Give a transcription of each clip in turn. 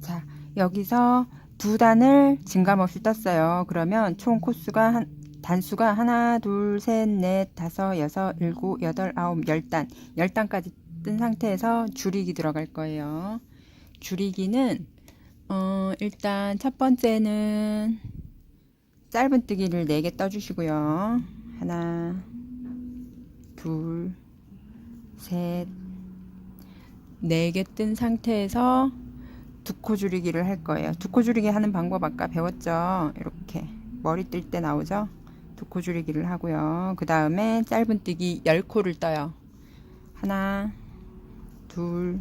자, 여기서 두 단을 증감 없이 떴어요. 그러면 총 코수가 한, 단수가 하나, 둘, 셋, 넷, 다섯, 여섯, 일곱, 여덟, 아홉, 열 단. 열 단까지 뜬 상태에서 줄이기 들어갈 거예요. 줄이기는 어, 일단 첫 번째는 짧은뜨기를 4개 떠주시고요. 하나, 둘, 셋, 네 개 뜬 상태에서 두 코 줄이기를 할 거예요. 두 코 줄이기 하는 방법 아까 배웠죠? 이렇게 머리 뜰 때 나오죠? 두 코 줄이기를 하고요. 그 다음에 짧은뜨기 10코를 떠요. 하나, 둘,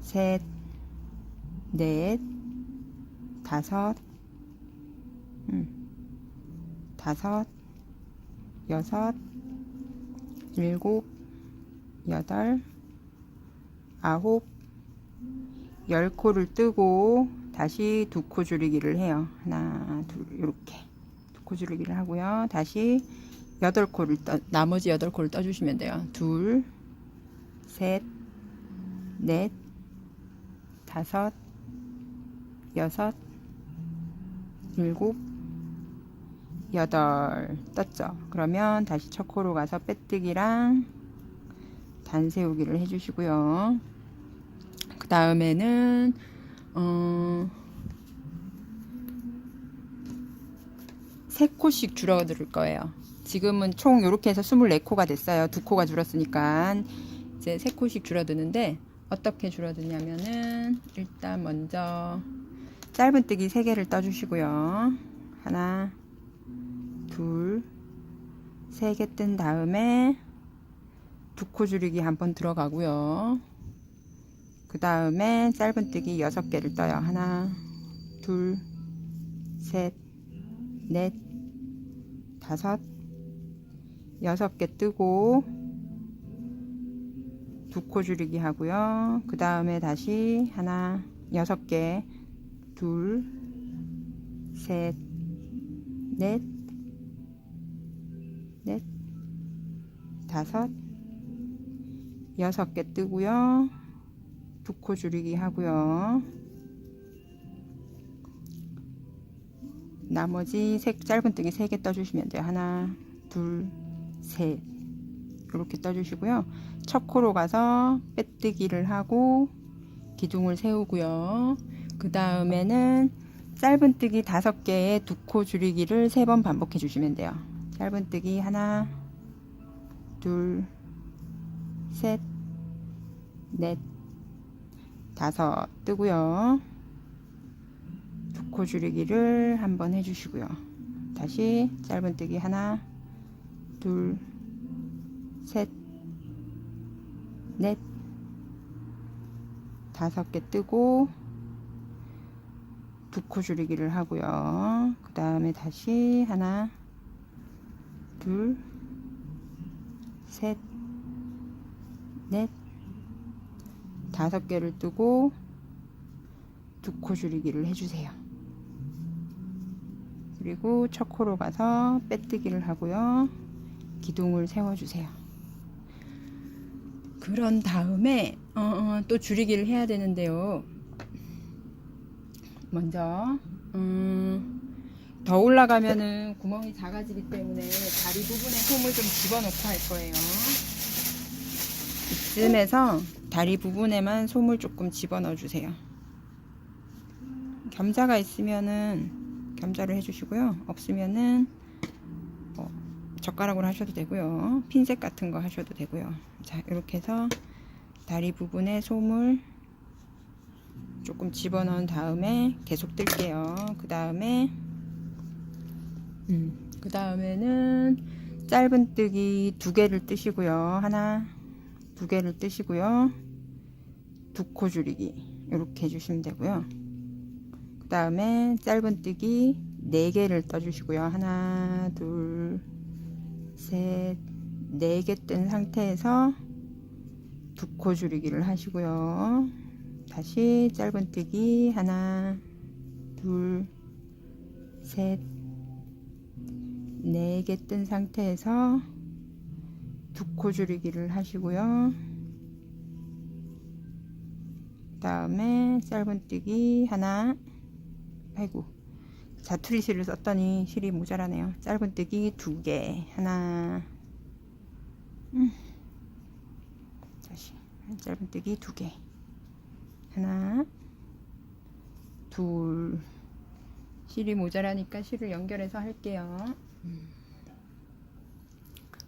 셋, 넷, 다섯, 음, 다섯, 여섯, 일곱, 여덟, 아홉, 열 코를 뜨고 다시 두 코 줄이기를 해요. 하나, 둘, 이렇게 두 코 줄이기를 하고요. 다시 여덟 코를 떠, 나머지 여덟 코를 떠주시면 돼요. 둘, 셋, 넷, 다섯, 여섯, 일곱, 여덟 떴죠. 그러면 다시 첫 코로 가서 빼뜨기랑 단 세우기를 해주시고요. 그 다음에는 어, 세 코씩 줄어들 거예요. 지금은 총 이렇게 해서 24코가 됐어요. 두 코가 줄었으니까 이제 세 코씩 줄어드는데 어떻게 줄어드냐면은 일단 먼저 짧은뜨기 3개를 떠주시고요. 하나, 둘, 세 개 뜬 다음에 두 코 줄이기 한 번 들어가고요. 그 다음에 짧은뜨기 6개를 떠요. 하나, 둘, 셋, 넷, 다섯, 여섯 개 뜨고 두 코 줄이기 하고요. 그 다음에 다시 하나, 여섯 개, 둘, 셋, 넷, 넷, 다섯, 여섯 개 뜨고요. 두 코 줄이기 하고요. 나머지 색 짧은뜨기 세개 떠주시면 돼요. 하나, 둘, 셋. 이렇게 떠주시고요. 첫 코로 가서 빼뜨기를 하고 기둥을 세우고요. 그 다음에는 짧은뜨기 다섯 개에 두 코 줄이기를 세번 반복해 주시면 돼요. 짧은뜨기 하나, 둘, 셋, 넷, 다섯 뜨고요. 두코 줄이기를 한번 해주시고요. 다시 짧은뜨기 하나, 둘, 셋, 넷, 다섯 개 뜨고 두 코 줄이기를 하고요. 그 다음에 다시 하나, 둘, 셋, 넷, 다섯 개를 뜨고 두 코 줄이기를 해주세요. 그리고 첫 코로 가서 빼뜨기를 하고요. 기둥을 세워주세요. 그런 다음에 어, 어, 또 줄이기를 해야 되는데요. 먼저 음, 더 올라가면은 구멍이 작아지기 때문에 다리 부분에 솜을 좀 집어넣고 할 거예요. 이쯤에서 다리 부분에만 솜을 조금 집어넣어 주세요. 겸자가 있으면은 겸자를 해주시고요. 없으면은 뭐 젓가락으로 하셔도 되고요. 핀셋 같은 거 하셔도 되고요. 자 이렇게 해서 다리 부분에 솜을 조금 집어넣은 다음에 계속 뜰게요. 그 다음에 음, 그 다음에는 짧은 뜨기 두 개를 뜨시고요. 하나, 두 개를 뜨시고요. 두 코 줄이기 이렇게 해주시면 되고요. 그 다음에 짧은뜨기 네 개를 떠주시고요. 하나, 둘, 셋, 네개뜬 상태에서 두 코 줄이기를 하시고요. 다시 짧은뜨기 하나, 둘, 셋, 네개뜬 상태에서 두 코 줄이기를 하시고요. 다음에 짧은뜨기 하나. 아이고 자투리 실을 썼더니 실이 모자라네요. 짧은뜨기 두 개 하나. 음. 다시. 짧은뜨기 두 개 하나. 둘. 실이 모자라니까 실을 연결해서 할게요. 음.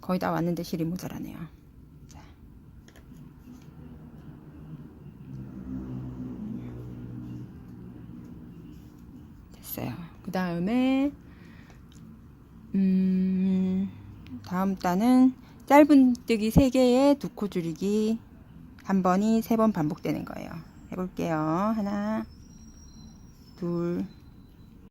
거의 다 왔는데 실이 모자라네요. 자. 됐어요. 그 다음에 음 다음 단은 짧은뜨기 3개에 두 코 줄이기 한 번이 세 번 반복되는 거예요. 해볼게요. 하나 둘